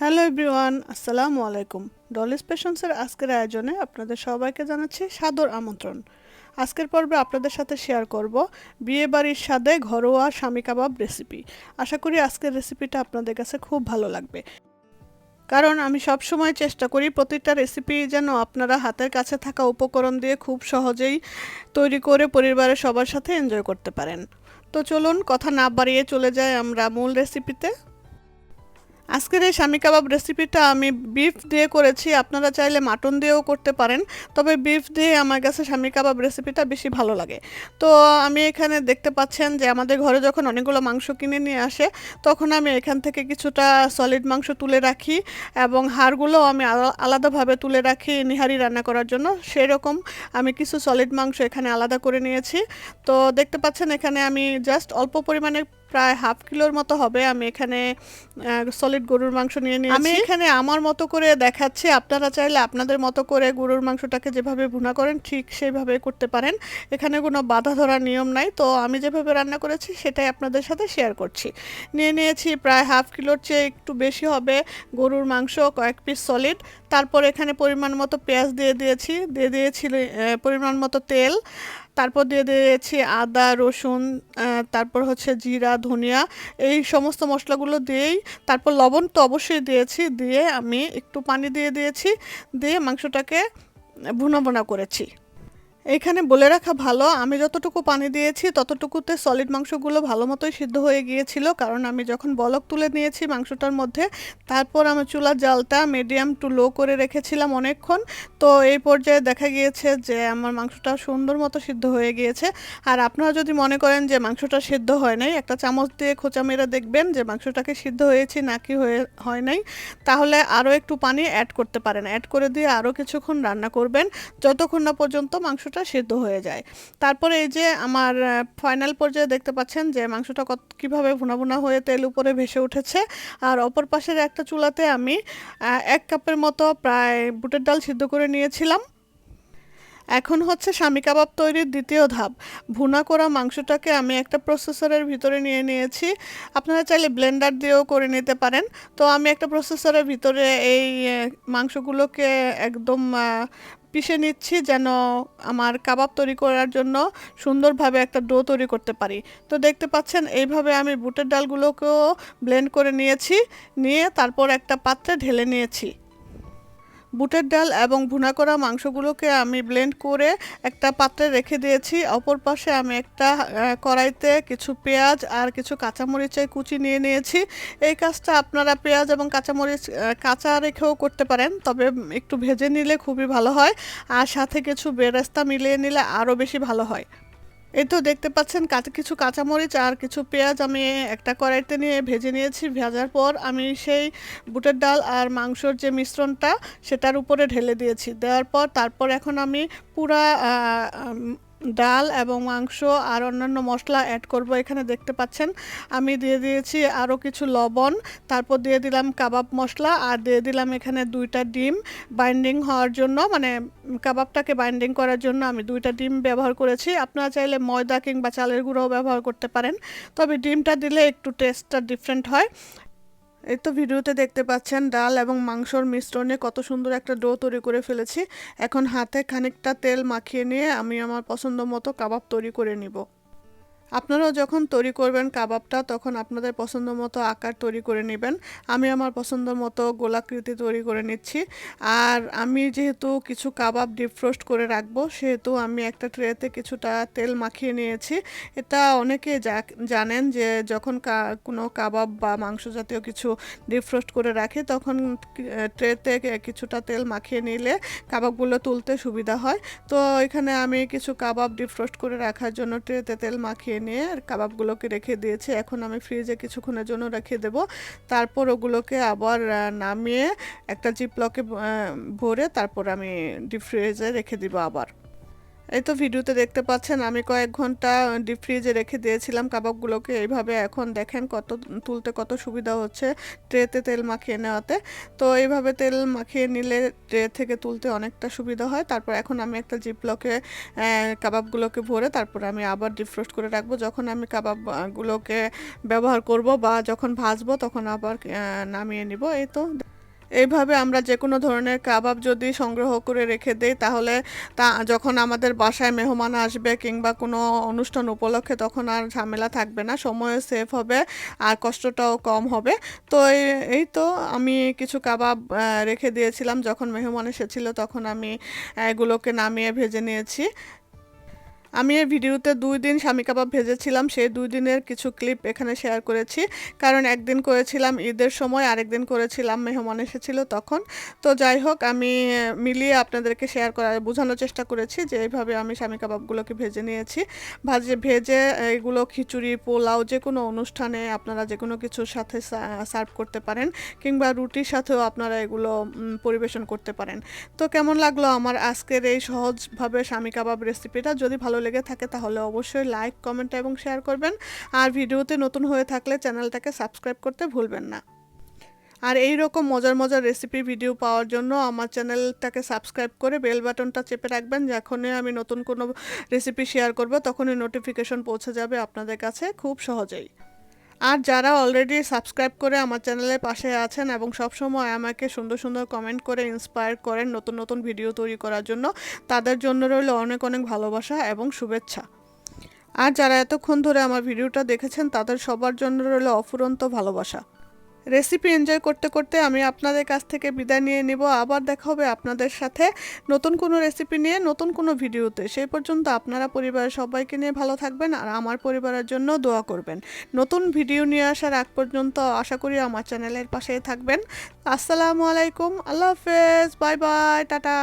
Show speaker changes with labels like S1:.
S1: Hello everyone, আসসালামু আলাইকুম। Dolly's পেশন্সের আজকের আয়োজনে আপনাদের সবাইকে জানাচ্ছি সাদর আমন্ত্রণ। আজকের পর্বে আপনাদের সাথে শেয়ার করব বিয়ে বাড়ির স্বাদে ঘরোয়া স্বামী কাবাব রেসিপি আশা করি আজকের রেসিপিটা আপনাদের কাছে খুব ভালো লাগবে। কারণ আমি সব সময় চেষ্টা করি প্রতিটা রেসিপি যেন আপনারা হাতের কাছে থাকা উপকরণ দিয়ে খুব সহজেই তৈরি করে পরিবারের সবার সাথে এনজয় করতে পারেন। তো চলুন, কথা না বাড়িয়ে চলে যাই আমরা মূল রেসিপিতে আজকের এই স্বামী কাবাব রেসিপিটা আমি বিফ দিয়ে করেছি। আপনারা চাইলে মাটন দিয়েও করতে পারেন, তবে বিফ দিয়ে আমার কাছে স্বামী কাবাব রেসিপিটা বেশি ভালো লাগে। তো আমি এখানে দেখতে পাচ্ছেন যে আমাদের ঘরে যখন অনেকগুলো মাংস কিনে নিয়ে আসে, তখন আমি এখান থেকে কিছুটা সলিড মাংস তুলে রাখি এবং হাড়গুলো আমি আলা- আলাদাভাবে তুলে রাখি নিহারি রান্না করার জন্য। সেরকম আমি কিছু সলিড মাংস এখানে আলাদা করে নিয়েছি। তো দেখতে পাচ্ছেন এখানে আমি জাস্ট অল্প পরিমাণে প্রায় হাফ কিলোর মতো হবে। আমি এখানে সলিড গরুর মাংস নিয়ে নিয়েছি। আমি এখানে আমার মতো করে দেখাচ্ছি। আপনারা চাইলে আপনাদের মতো করে গরুর মাংসটাকে যেভাবে ভুনা করেন, ঠিক সেইভাবে করতে পারেন। এখানে কোনো বাধা ধরার নিয়ম নাই। তো আমি যেভাবে রান্না করেছি, সেটাই আপনাদের সাথে শেয়ার করছি। নিয়ে নিয়েছি প্রায় হাফ কিলোর চেয়ে একটু বেশি হবে গরুর মাংস, কয়েক পিস সলিড তারপর এখানে পরিমাণ মতো পেঁয়াজ দিয়ে দিয়েছি। দিয়ে দিয়েছি পরিমাণ মতো তেল। তারপর দিয়ে দিয়েছি আদা, রসুন তারপর হচ্ছে জিরা, ধনিয়া, এই সমস্ত মশলাগুলো দিয়েই তারপর লবণ তো অবশ্যই দিয়েছি, দিয়ে আমি একটু পানি দিয়ে দিয়েছি, দিয়ে মাংসটাকে ভুনা ভুনা করেছি। এইখানে বলে রাখা ভালো, আমি যতটুকু পানি দিয়েছি ততটুকুতে সলিড মাংসগুলো ভালো মতোই সিদ্ধ হয়ে গিয়েছিল। কারণ আমি যখন বলক তুলে নিয়েছি মাংসটার মধ্যে, তারপর আমি চুলার জালটা মিডিয়াম টু লো করে রেখেছিলাম অনেকক্ষণ। তো এই পর্যায়ে দেখা গিয়েছে যে আমার মাংসটা সুন্দর মতো সিদ্ধ হয়ে গিয়েছে। আর আপনারা যদি মনে করেন যে মাংসটা সিদ্ধ হয় নাই, একটা চামচ দিয়ে খোঁচা মেরে দেখবেন যে মাংসটাকে সিদ্ধ হয়েছে নাকি হয়ে, হয় নাই। তাহলে আরও একটু পানি অ্যাড করতে পারেন। অ্যাড করে দিয়ে আরও কিছুক্ষণ রান্না করবেন। যতক্ষণ না পর্যন্ত মাংসটা সিদ্ধ হয়ে যায়। তারপরে এই যে আমার ফাইনাল পর্যায়ে দেখতে পাচ্ছেন যে মাংসটা কত, কীভাবে ভুনা ভুনা হয়ে তেল উপরে ভেসে উঠেছে। আর অপর পাশের একটা চুলাতে আমি এক কাপের মতো প্রায় বুটের ডাল সিদ্ধ করে নিয়েছিলাম। এখন হচ্ছে স্বামী কাবাব তৈরির দ্বিতীয় ধাপ। ভুনা করা মাংসটাকে আমি একটা প্রসেসরের ভিতরে নিয়ে নিয়েছি। আপনারা চাইলে ব্লেন্ডার দিয়েও করে নিতে পারেন। তো আমি একটা প্রসেসরের ভিতরে এই মাংসগুলোকে একদম পিষে নিচ্ছি যেন আমার কাবাব তৈরি করার জন্য সুন্দরভাবে একটা ডো তৈরি করতে পারি। তো দেখতে পাচ্ছেন, এইভাবে আমি বুটের ডালগুলোকেও ব্লেন্ড করে নিয়েছি। নিয়ে তারপর একটা পাত্রে ঢেলে নিয়েছি। বুটের ডাল এবং ভুনা করা মাংসগুলোকে আমি ব্লেন্ড করে একটা পাত্রে রেখে দিয়েছি। অপর পাশে আমি একটা কড়াইতে কিছু পেঁয়াজ আর কিছু কাঁচামরিচের কুচি নিয়ে নিয়েছি। এই কাজটা আপনারা পেঁয়াজ এবং কাঁচামরিচ কাঁচা রেখেও করতে পারেন, তবে একটু ভেজে নিলে খুবই ভালো হয়। আর সাথে কিছু বেরেস্তা মিলিয়ে নিলে আরও বেশি ভালো হয়। এই তো দেখতে পাচ্ছেন কিছু কাঁচামরিচ আর কিছু পেঁয়াজ আমি একটা কড়াইতে নিয়ে ভেজে নিয়েছি। ভেজার পর আমি সেই বুটের ডাল আর মাংসর যে মিশ্রণটা, সেটার উপরে ঢেলে দিয়েছি। দেওয়ার পর তারপর এখন আমি পুরা ডাল এবং মাংস আর অন্যান্য মশলা অ্যাড করব। এখানে দেখতে পাচ্ছেন, আমি দিয়ে দিয়েছি আরও কিছু লবণ, তারপর দিয়ে দিলাম কাবাব মশলা আর দিয়ে দিলাম এখানে দুইটা ডিম। বাইন্ডিং হওয়ার জন্য মানে কাবাবটাকে বাইন্ডিং করার জন্য আমি দুইটা ডিম ব্যবহার করেছি। আপনারা চাইলে ময়দা কিংবা চালের গুঁড়োও ব্যবহার করতে পারেন। তবে ডিমটা দিলে একটু টেস্টটা ডিফারেন্ট হয়। এই তো ভিডিওতে দেখতে পাচ্ছেন ডাল এবং মাংসর মিশ্রণে কত সুন্দর একটা ডো তৈরি করে ফেলেছি। এখন হাতে খানিকটা তেল মাখিয়ে নিয়ে আমি আমার পছন্দ মতো কাবাব তৈরি করে নিব। আপনারাও যখন তৈরি করবেন কাবাবটা, তখন আপনাদের পছন্দ মতো আকার তৈরি করে নেবেন। আমি আমার পছন্দ মতো গোলাকৃতি তৈরি করে নিচ্ছি। আর আমি যেহেতু কিছু কাবাব ডিপ ফ্রোস্ট করে রাখব, সেহেতু আমি একটা ট্রেতে কিছুটা তেল মাখিয়ে নিয়েছি। এটা অনেকে জানেন যে যখন কোনো কাবাব বা মাংস জাতীয় কিছু ডিপ ফ্রোস্ট করে রাখে, তখন ট্রেতে কিছুটা তেল মাখিয়ে নিলে কাবাবগুলো তুলতে সুবিধা হয়। তো এখানে আমি কিছু কাবাব ডিপ ফ্রোস্ট করে রাখার জন্য ট্রেতে তেল মাখিয়ে নিয়ে আর কাবাবগুলোকে রেখে দিয়েছে। এখন আমি ফ্রিজে কিছুক্ষণের জন্য রেখে দেব। তারপর ওগুলোকে আবার নামিয়ে একটা জিপলকে ভরে তারপর আমি ডিপ ফ্রিজে রেখে দিব আবার। এই তো ভিডিওতে দেখতে পাচ্ছেন, আমি কয়েক ঘণ্টা ডিপ ফ্রিজে রেখে দিয়েছিলাম কাবাবগুলোকে। এইভাবে এখন দেখেন কত, তুলতে কত সুবিধা হচ্ছে ট্রেতে তেল মাখিয়ে নেওয়াতে। তো এইভাবে তেল মাখিয়ে নিলে ট্রে থেকে তুলতে অনেকটা সুবিধা হয়। তারপর এখন আমি একটা জিপলকে কাবাবগুলোকে ভরে তারপর আমি আবার ডিফ্রোস্ট করে রাখব। যখন আমি কাবাবগুলোকে ব্যবহার করব বা যখন ভাজবো, তখন আবার নামিয়ে নিব। এই তো এইভাবে আমরা যে কোনো ধরনের কাবাব যদি সংগ্রহ করে রেখে দিই, তাহলে তা যখন আমাদের বাসায় মেহমান আসবে কিংবা কোনো অনুষ্ঠান উপলক্ষে, তখন আর ঝামেলা থাকবে না সময়ও সেভ হবে আর কষ্টটাও কম হবে। তো এই- এই তো আমি কিছু কাবাব রেখে দিয়েছিলাম, যখন মেহমান এসেছিল তখন আমি এগুলোকে নামিয়ে ভেজে নিয়েছি। আমি এই ভিডিওতে দুই দিন স্বামী কাবাব ভেজেছিলাম, সেই দুই দিনের কিছু ক্লিপ এখানে শেয়ার করেছি। কারণ একদিন করেছিলাম ঈদের সময়, আরেকদিন করেছিলাম, মেহমান এসেছিল তখন। তো যাই হোক, আমি মিলিয়ে আপনাদেরকে শেয়ার করার বোঝানোর চেষ্টা করেছি যে এইভাবে আমি স্বামী কাবাবগুলোকে ভেজে নিয়েছি। ভাজে, ভেজে এগুলো খিচুড়ি, পোলাও, যে কোনো অনুষ্ঠানে আপনারা যে কোনো কিছুর সাথে সার্ভ করতে পারেন, কিংবা রুটির সাথেও আপনারা এগুলো পরিবেশন করতে পারেন। তো কেমন লাগল আমার আজকের এই সহজভাবে স্বামী কাবাব রেসিপিটা যদি ভালো লেগে থাকে তাহলে অবশ্যই লাইক কমেন্ট এবং শেয়ার করবেন। আর ভিডিওতে নতুন হয়ে থাকলে চ্যানেলটাকে সাবস্ক্রাইব করতে ভুলবেন না। আর এই রকম মজার মজার রেসিপি ভিডিও পাওয়ার জন্য আমার চ্যানেলটাকে সাবস্ক্রাইব করে বেল বাটনটা চেপে রাখবেন। যখনই আমি নতুন কোনো রেসিপি শেয়ার করব, তখনই নোটিফিকেশন পৌঁছে যাবে আপনাদের কাছে খুব সহজেই। আর যারা অলরেডি সাবস্ক্রাইব করে আমার চ্যানেলের পাশে আছেন এবং সবসময় আমাকে সুন্দর সুন্দর কমেন্ট করে ইন্সপায়ার করেন নতুন নতুন ভিডিও তৈরি করার জন্য, তাদের জন্য রইল অনেক অনেক ভালোবাসা এবং শুভেচ্ছা। আর যারা এতক্ষণ ধরে আমার ভিডিওটা দেখেছেন, তাদের সবার জন্য রইল অফুরন্ত ভালোবাসা। রেসিপি এনজয় করতে করতে আমি আপনাদের কাছ থেকে বিদায় নিয়ে নিব। আবার দেখা হবে আপনাদের সাথে নতুন কোনো রেসিপি নিয়ে, নতুন কোনো ভিডিওতে সেই পর্যন্ত আপনারা পরিবারের সবাইকে নিয়ে ভালো থাকবেন আর আমার পরিবারের জন্য দোয়া করবেন। নতুন ভিডিও নিয়ে আসার আগ পর্যন্ত আশা করি আমার চ্যানেলের পাশেই থাকবেন। আসসালামু আলাইকুম। আল্লাহ হাফেজ। Bye bye. টাটা।